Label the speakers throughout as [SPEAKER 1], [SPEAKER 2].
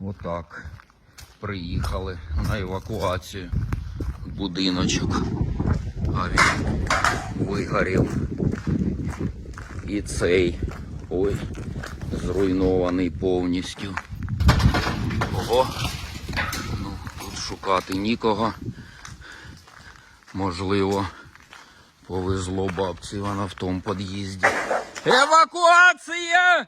[SPEAKER 1] Отак. Приїхали на евакуацію. Будиночок. А він вигорів. І цей. Ой, зруйнований повністю. Ого. Ну, тут шукати нікого. Можливо, повезло бабці, вона в тому під'їзді. Евакуація!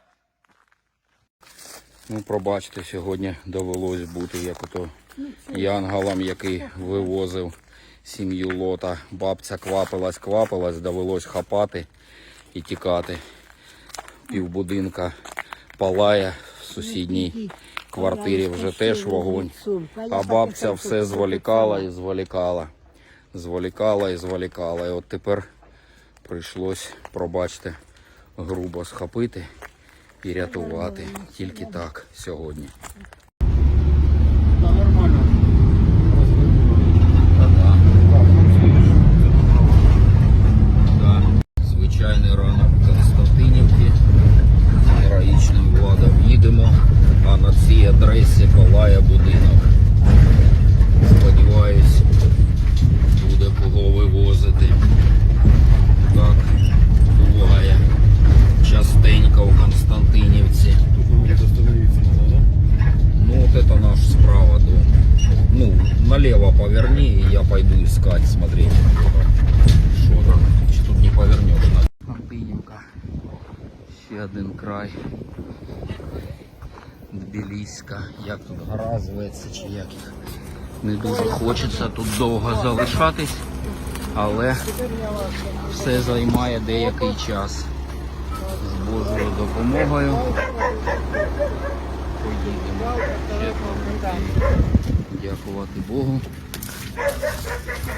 [SPEAKER 1] Ну, пробачте, сьогодні довелось бути як ото янголом, який вивозив сім'ю лота. Бабця квапилась, квапилась, довелось хапати і тікати. Півбудинка палає в сусідній квартирі вже теж вогонь. А бабця все зволікала і зволікала. Зволікала і зволікала. І от тепер прийшлось, пробачте, грубо схопити і рятувати. Тільки так сьогодні. Звичайний ранок Константинівки. Героїчним владом їдемо, а на цій адресі палає Константинівці.
[SPEAKER 2] Тут остановиться надо, да?
[SPEAKER 1] Ну вот это наш справа дом. Ну, налево поверни, и я пойду искать, смотреть. Что там? Чи тут не повернешь. Мартинівка. Ще один край. Тбіліська. Як тут гора зветься, чи як їх. Не дуже хочеться тут довго залишатись, але все займає деякий час. З Божою допомогою. Поїдемо. Ще пару днів. Дякувати Богу.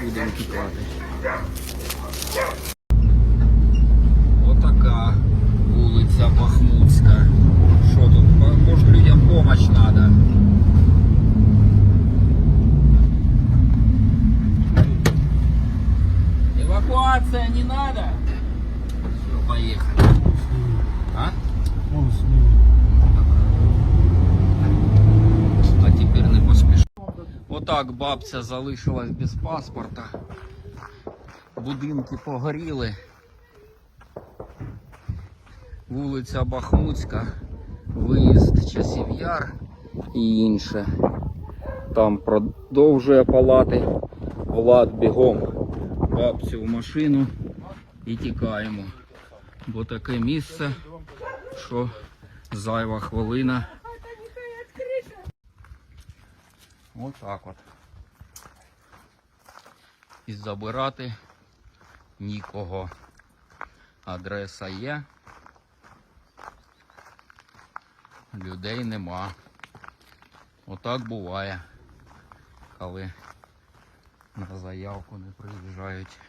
[SPEAKER 1] Будемо тікати. Отака вулиця Бахмутська. Що тут? Може людям помощь треба. Эвакуация не надо. Все, поехали. А?
[SPEAKER 2] Он снимет.
[SPEAKER 1] А тепер не поспіш. Отак бабця залишилась без паспорта. Будинки погоріли. Вулиця Бахмутська, виїзд часів яр і інше. Там продовжує палати. Влад бігом бабцю в машину і тікаємо. Бо таке місце, що зайва хвилина. Ось так от. І забирати нікого. Адреса є. Людей нема. Отак буває, коли на заявку не приїжджають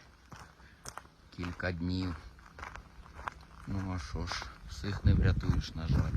[SPEAKER 1] кілька днів. Ну а що ж, всіх не врятуєш, на жаль.